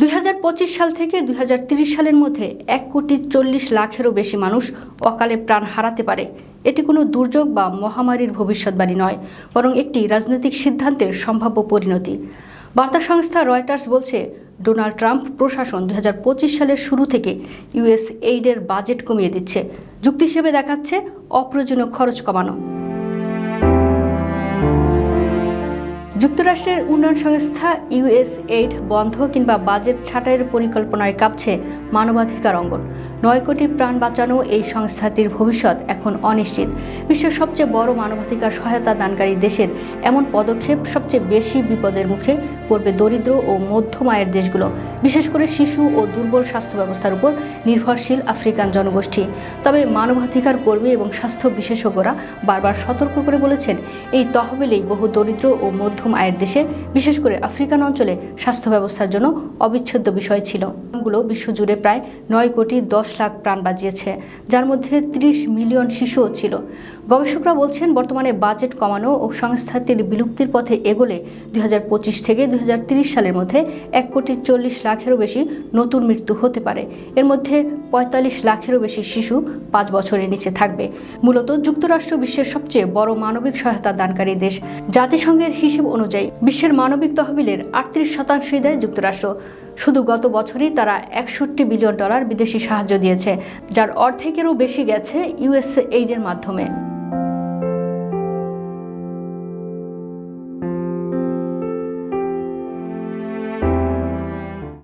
দুই হাজার পঁচিশ সাল থেকে দুই সালের মধ্যে এক কোটি চল্লিশ লাখেরও বেশি মানুষ অকালে প্রাণ হারাতে পারে। এটি কোনো দুর্যোগ বা মহামারীর ভবিষ্যৎবাণী নয়, বরং একটি রাজনৈতিক সিদ্ধান্তের সম্ভাব্য পরিণতি। বার্তা সংস্থা রয়টার্স বলছে, ডোনাল্ড ট্রাম্প প্রশাসন দুই হাজার পঁচিশ সালের শুরু থেকে ইউএস এইডের বাজেট কমিয়ে দিচ্ছে। যুক্তি হিসেবে দেখাচ্ছে অপ্রয়োজনীয় খরচ কমানো। যুক্তরাষ্ট্রের উন্নয়ন সংস্থা ইউএসএইড বন্ধ কিংবা বাজেট ছাঁটাইয়ের পরিকল্পনায় কাঁপছে মানবাধিকার অঙ্গন। নয় কোটি প্রাণ বাঁচানো এই সংস্থাটির ভবিষ্যৎ এখন অনিশ্চিত। বিশ্বের সবচেয়ে বড় মানবাধিকার সহায়তা দানকারী দেশের এমন পদক্ষেপ সবচেয়ে বেশি বিপদের মুখে পড়বে দরিদ্র ও মধ্যম আয়ের দেশগুলো, বিশেষ করে শিশু ও দুর্বল স্বাস্থ্য ব্যবস্থার উপর নির্ভরশীল আফ্রিকান জনগোষ্ঠী। তবে মানবাধিকার কর্মী এবং স্বাস্থ্য বিশেষজ্ঞরা বারবার সতর্ক করে বলেছেন, এই তহবিলেই বহু দরিদ্র ও মধ্যম আয়ের দেশে, বিশেষ করে আফ্রিকান অঞ্চলে স্বাস্থ্য ব্যবস্থার জন্য অবিচ্ছেদ্য বিষয় ছিল। গুলো বিশ্বজুড়ে প্রায় নয় কোটি দশ লাখ প্রাণ বাজিয়েছে যার মধ্যে ত্রিশ মিলিয়ন শিশুও ছিল। গবেষকরা বলছেন, বর্তমানে বাজেট কমানো ও সংস্থাটির বিলুপ্তির পথে এগোলে দু হাজার পঁচিশ থেকে দুই সালের মধ্যে এক কোটি চল্লিশ লাখেরও বেশি নতুন মৃত্যু হতে পারে। এর মধ্যে পঁয়তাল্লিশ লাখেরও বেশি শিশু পাঁচ বছরের নিচে থাকবে। মূলত যুক্তরাষ্ট্র বিশ্বের সবচেয়ে বড় মানবিক সহায়তা দানকারী দেশ। জাতিসংঘের হিসেব অনুযায়ী বিশ্বের মানবিক তহবিলের আটত্রিশ শতাংশই দেয় যুক্তরাষ্ট্র। শুধু গত বছরই তারা একষট্টি বিলিয়ন ডলার বিদেশি সাহায্য দিয়েছে, যার অর্ধেকেরও বেশি গেছে ইউএসএ এইডের মাধ্যমে।